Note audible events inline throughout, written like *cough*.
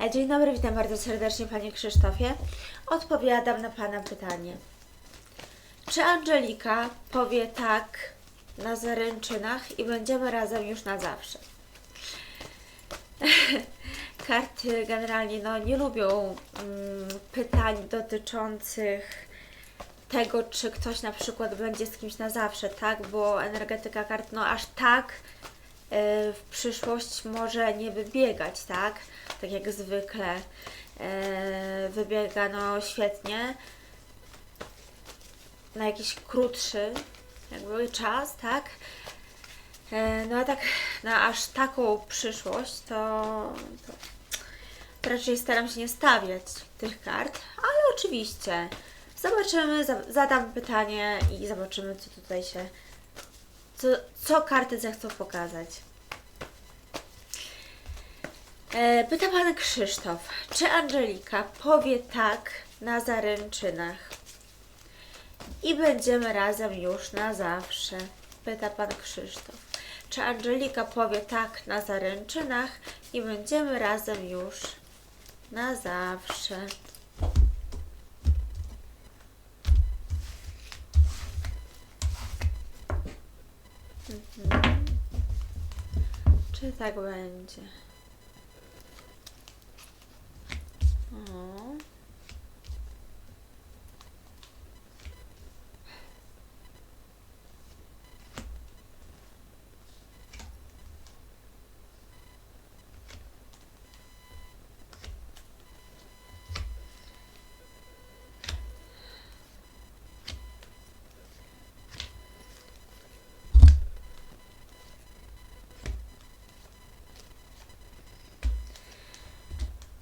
E, Dzień dobry, witam bardzo serdecznie Panie Krzysztofie. Odpowiadam na Pana pytanie. Czy Angelika powie tak na zaręczynach i będziemy razem już na zawsze? *laughs* Karty generalnie no, nie lubią mm, pytań dotyczących tego, czy ktoś na przykład będzie z kimś na zawsze, tak? Bo energetyka kart, no aż tak w przyszłość może nie wybiegać, tak? Tak jak zwykle e, wybiega no świetnie na jakiś krótszy jakby czas, tak? E, No a tak na aż taką przyszłość to, to, raczej staram się nie stawiać tych kart, ale oczywiście zobaczymy, za- zadam pytanie i zobaczymy co tutaj się, co, co karty zechcą pokazać. E, Pyta pan Krzysztof, czy Angelika powie tak na zaręczynach i będziemy razem już na zawsze? Pyta pan Krzysztof. Czy Angelika powie tak na zaręczynach i będziemy razem już na zawsze? Mhm. Czy tak będzie? O.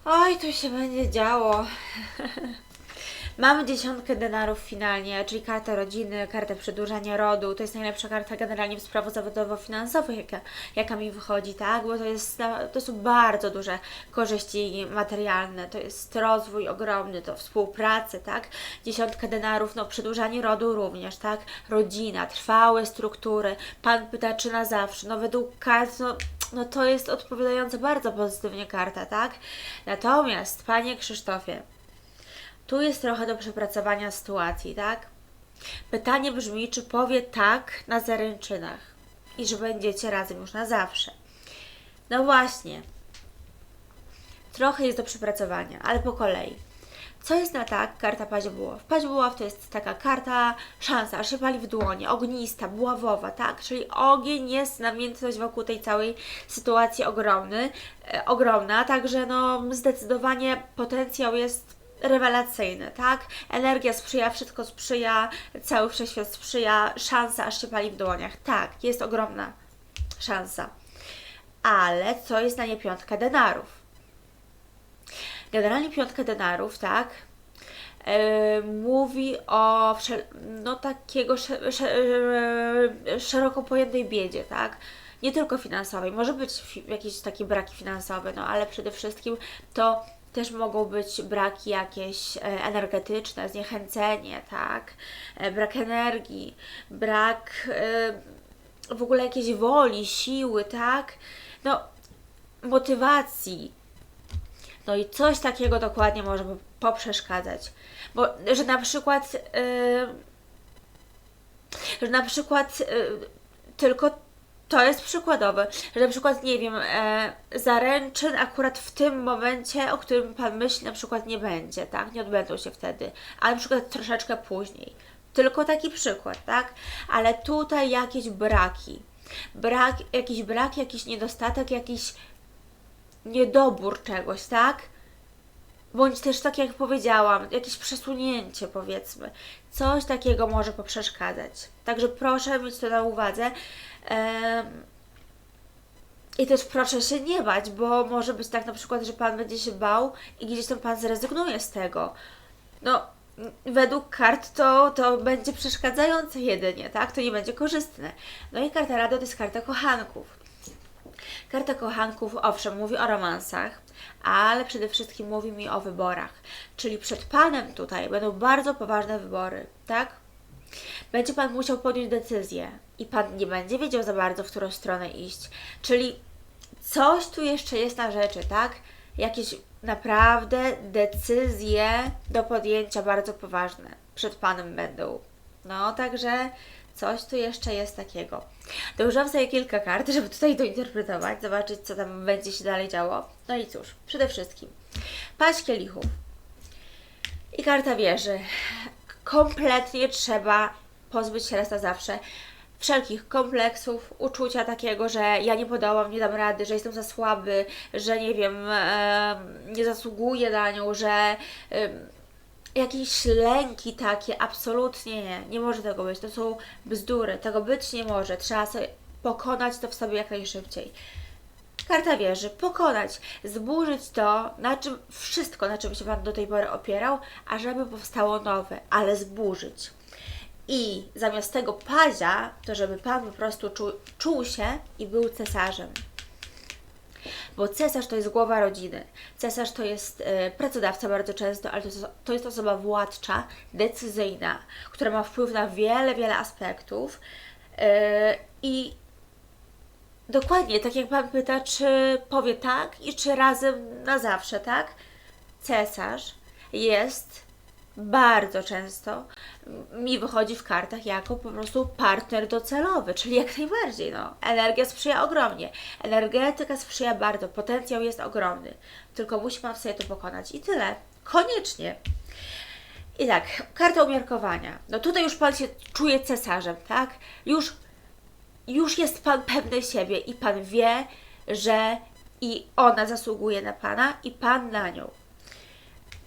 Oj, tu się będzie działo. *laughs* Mamy dziesiątkę denarów finalnie, czyli kartę rodziny, kartę przedłużania rodu. To jest najlepsza karta generalnie w sprawach zawodowo-finansowych, jaka, jaka mi wychodzi, tak? Bo to, jest, to są bardzo duże korzyści materialne, to jest rozwój ogromny, to współpracy, tak? Dziesiątka denarów, no przedłużanie rodu również, tak? Rodzina, trwałe struktury. Pan pyta, czy na zawsze. No według kart, no no to jest odpowiadająca bardzo pozytywnie karta, tak? Natomiast, panie Krzysztofie, tu jest trochę do przepracowania sytuacji, tak? Pytanie brzmi, czy powie tak na zaręczynach i że będziecie razem już na zawsze. No właśnie, trochę jest do przepracowania, ale po kolei. Co jest na tak? Karta Paź Buław. Paź Buław to jest taka karta szansa, się pali w dłonie, ognista, buławowa, tak? Czyli ogień jest, namiętność wokół tej całej sytuacji ogromny, e, ogromna, także no zdecydowanie potencjał jest rewelacyjny, tak? Energia sprzyja, wszystko sprzyja, cały wszechświat sprzyja, szansa aż się pali w dłoniach. Tak, jest ogromna szansa. Ale co jest na nie piątka denarów? Generalnie piątka denarów, tak, e, mówi o no, takiego e, szeroko pojętej biedzie, tak. Nie tylko finansowej, może być jakieś takie braki finansowe, no ale przede wszystkim to też mogą być braki jakieś e, energetyczne, zniechęcenie, tak, brak energii, brak w ogóle jakiejś woli, siły, tak, no motywacji, no i coś takiego dokładnie może po- poprzeszkadzać. Bo, że na przykład, yy, że na przykład yy, tylko to jest przykładowe, że na przykład, nie wiem, e, zaręczyn akurat w tym momencie, o którym Pan myśli, na przykład nie będzie, tak? Nie odbędą się wtedy, ale na przykład troszeczkę później. Tylko taki przykład, tak? Ale tutaj jakieś braki. Brak, jakiś brak, jakiś niedostatek, jakiś niedobór czegoś, tak? Bądź też, tak jak powiedziałam, jakieś przesunięcie, powiedzmy. Coś takiego może poprzeszkadzać. Także proszę mieć to na uwadze. I też proszę się nie bać, bo może być tak na przykład, że Pan będzie się bał i gdzieś tam Pan zrezygnuje z tego. No, według kart to, to będzie przeszkadzające jedynie, tak? To nie będzie korzystne. No i karta rady to jest karta kochanków. Karta kochanków, owszem, mówi o romansach, ale przede wszystkim mówi mi o wyborach. Czyli przed Panem tutaj będą bardzo poważne wybory, tak? Będzie Pan musiał podjąć decyzję i Pan nie będzie wiedział za bardzo, w którą stronę iść. Czyli coś tu jeszcze jest na rzeczy, tak? jakieś naprawdę decyzje do podjęcia bardzo poważne przed Panem będą. No, także coś tu jeszcze jest takiego. Dołożyłam sobie kilka kart, żeby tutaj to interpretować, zobaczyć, co tam będzie się dalej działo. No i cóż, przede wszystkim paść kielichów i karta wieży. Kompletnie trzeba pozbyć się raz na zawsze wszelkich kompleksów, uczucia takiego, że ja nie podołam, nie dam rady, że jestem za słaby, że nie wiem, e, nie zasługuję na nią, że e, jakieś lęki takie, absolutnie nie, nie może tego być, to są bzdury, tego być nie może, trzeba sobie pokonać to w sobie jak najszybciej. Karta wieży, pokonać, zburzyć to, na czym wszystko, na czym się Pan do tej pory opierał, ażeby powstało nowe, ale zburzyć. I zamiast tego pazia, to żeby Pan po prostu czuł się i był cesarzem. Bo cesarz to jest głowa rodziny. Cesarz to jest e, pracodawca bardzo często, ale to jest, to jest osoba władcza, decyzyjna, która ma wpływ na wiele, wiele aspektów. E, I dokładnie, tak jak Pan pyta, czy powie tak i czy razem na zawsze, tak? Cesarz jest bardzo często mi wychodzi w kartach jako po prostu partner docelowy, czyli jak najbardziej, no. Energia sprzyja ogromnie, energetyka sprzyja bardzo, potencjał jest ogromny, tylko musi Pan sobie to pokonać i tyle, koniecznie. I tak, karta umiarkowania. No tutaj już Pan się czuje cesarzem, tak? Już, już jest Pan pewny siebie i Pan wie, że i ona zasługuje na Pana i Pan na nią.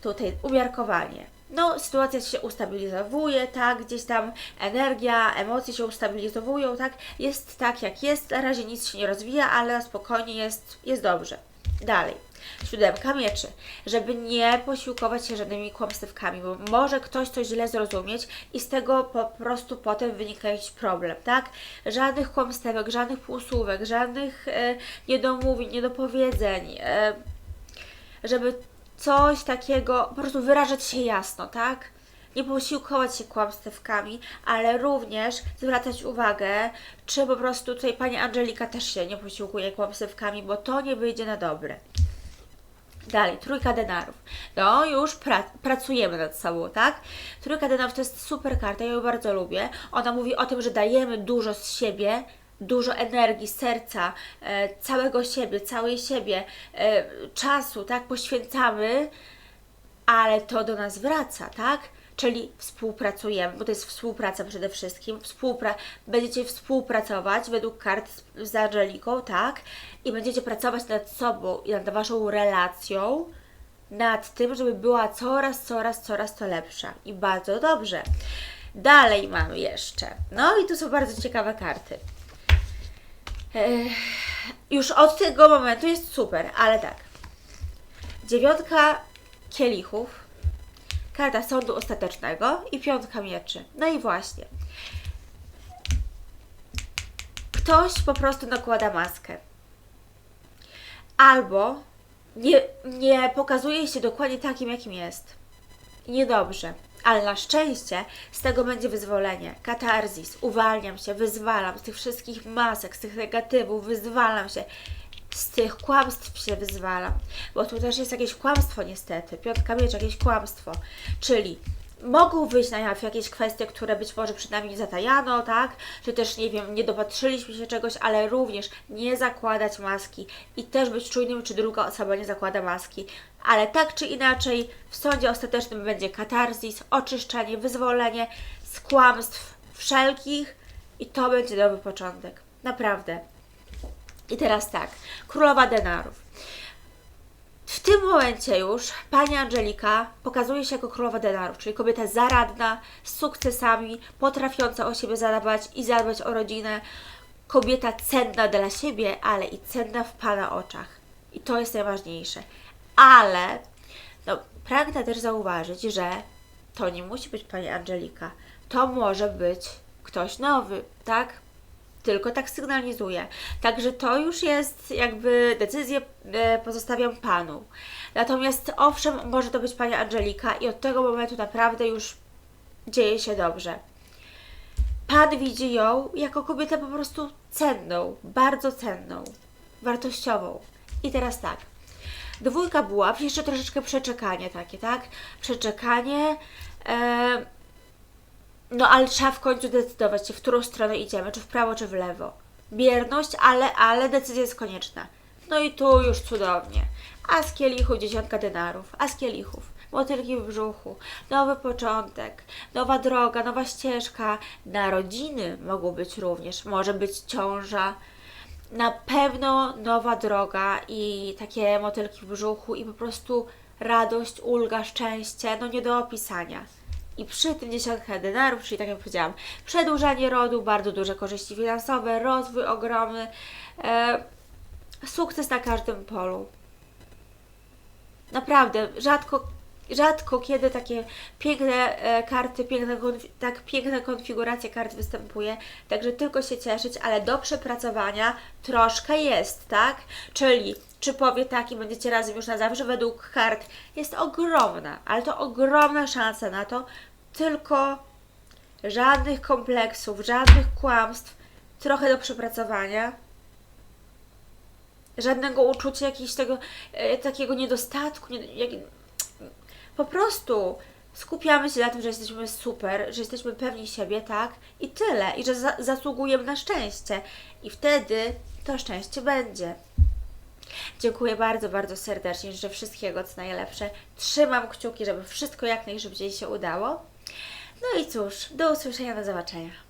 Tutaj umiarkowanie no, sytuacja się ustabilizowuje, tak, gdzieś tam energia, emocje się ustabilizowują, tak, jest tak jak jest, na razie nic się nie rozwija, ale spokojnie jest, jest dobrze. Dalej. Siódemka mieczy, żeby nie posiłkować się żadnymi kłamstewkami, bo może ktoś coś źle zrozumieć i z tego po prostu potem wynika jakiś problem, tak? Żadnych kłamstewek, żadnych półsłówek, żadnych e, niedomówień, niedopowiedzeń, e, żeby coś takiego, po prostu wyrażać się jasno, tak? Nie posiłkować się kłamstewkami, ale również zwracać uwagę, czy po prostu tutaj pani Angelika też się nie posiłkuje kłamstewkami, bo to nie wyjdzie na dobre. Dalej, trójka denarów. No, już pra pracujemy nad sobą, tak? Trójka denarów to jest super karta, ja ją bardzo lubię. Ona mówi o tym, że dajemy dużo z siebie, dużo energii, serca, e, całego siebie, całej siebie, e, czasu, tak, poświęcamy, ale to do nas wraca, tak? Czyli współpracujemy, bo to jest współpraca przede wszystkim. Współpra będziecie współpracować według kart z Angeliką, tak? I będziecie pracować nad sobą i nad Waszą relacją, nad tym, żeby była coraz, coraz, coraz to lepsza. I bardzo dobrze. Dalej mamy jeszcze. No i tu są bardzo ciekawe karty już od tego momentu jest super, ale tak. Dziewiątka kielichów, karta sądu ostatecznego i piątka mieczy. No i właśnie. Ktoś po prostu nakłada maskę. Albo nie, nie pokazuje się dokładnie takim, jakim jest. Niedobrze ale na szczęście z tego będzie wyzwolenie, katarzis, uwalniam się, wyzwalam z tych wszystkich masek, z tych negatywów, wyzwalam się, z tych kłamstw się wyzwalam, bo tu też jest jakieś kłamstwo niestety, piątka miecz, jakieś kłamstwo, czyli mogą wyjść na jaw jakieś kwestie, które być może przed nami zatajano, tak? Czy też, nie wiem, nie dopatrzyliśmy się czegoś, ale również nie zakładać maski i też być czujnym, czy druga osoba nie zakłada maski. Ale tak czy inaczej, w sądzie ostatecznym będzie katarzis, oczyszczenie, wyzwolenie z kłamstw wszelkich i to będzie nowy początek. Naprawdę. I teraz tak, królowa denarów. W tym momencie już pani Angelika pokazuje się jako królowa denarów, czyli kobieta zaradna, z sukcesami, potrafiąca o siebie zadbać i zadbać o rodzinę. Kobieta cenna dla siebie, ale i cenna w Pana oczach. I to jest najważniejsze. Ale no, pragnę też zauważyć, że to nie musi być pani Angelika. To może być ktoś nowy, tak? Tylko tak sygnalizuje. Także to już jest jakby decyzję e, pozostawiam Panu. Natomiast owszem, może to być Pani Angelika i od tego momentu naprawdę już dzieje się dobrze. Pan widzi ją jako kobietę po prostu cenną, bardzo cenną, wartościową. I teraz tak. Dwójka buław, jeszcze troszeczkę przeczekanie takie, tak? Przeczekanie. E, no ale trzeba w końcu decydować się, w którą stronę idziemy, czy w prawo, czy w lewo. Bierność, ale, ale decyzja jest konieczna. No i tu już cudownie. A z kielichu dziesiątka denarów, a z kielichów motylki w brzuchu, nowy początek, nowa droga, nowa ścieżka. Narodziny mogą być również, może być ciąża. Na pewno nowa droga i takie motylki w brzuchu i po prostu radość, ulga, szczęście, no nie do opisania. I przy tym dziesiątka denarów, czyli tak jak powiedziałam, przedłużanie rodu, bardzo duże korzyści finansowe, rozwój ogromny, e, sukces na każdym polu. Naprawdę, rzadko, rzadko kiedy takie piękne e, karty, piękne, tak piękna konfiguracja kart występuje, także tylko się cieszyć, ale do przepracowania troszkę jest, tak? Czyli czy powie tak i będziecie razem już na zawsze według kart jest ogromna, ale to ogromna szansa na to, tylko żadnych kompleksów, żadnych kłamstw, trochę do przepracowania, żadnego uczucia jakiegoś tego e, takiego niedostatku, nie, jak, po prostu skupiamy się na tym, że jesteśmy super, że jesteśmy pewni siebie, tak? I tyle. I że za, zasługujemy na szczęście. I wtedy to szczęście będzie. Dziękuję bardzo, bardzo serdecznie. Życzę wszystkiego, co najlepsze. Trzymam kciuki, żeby wszystko jak najszybciej się udało. No i cóż, do usłyszenia, do zobaczenia.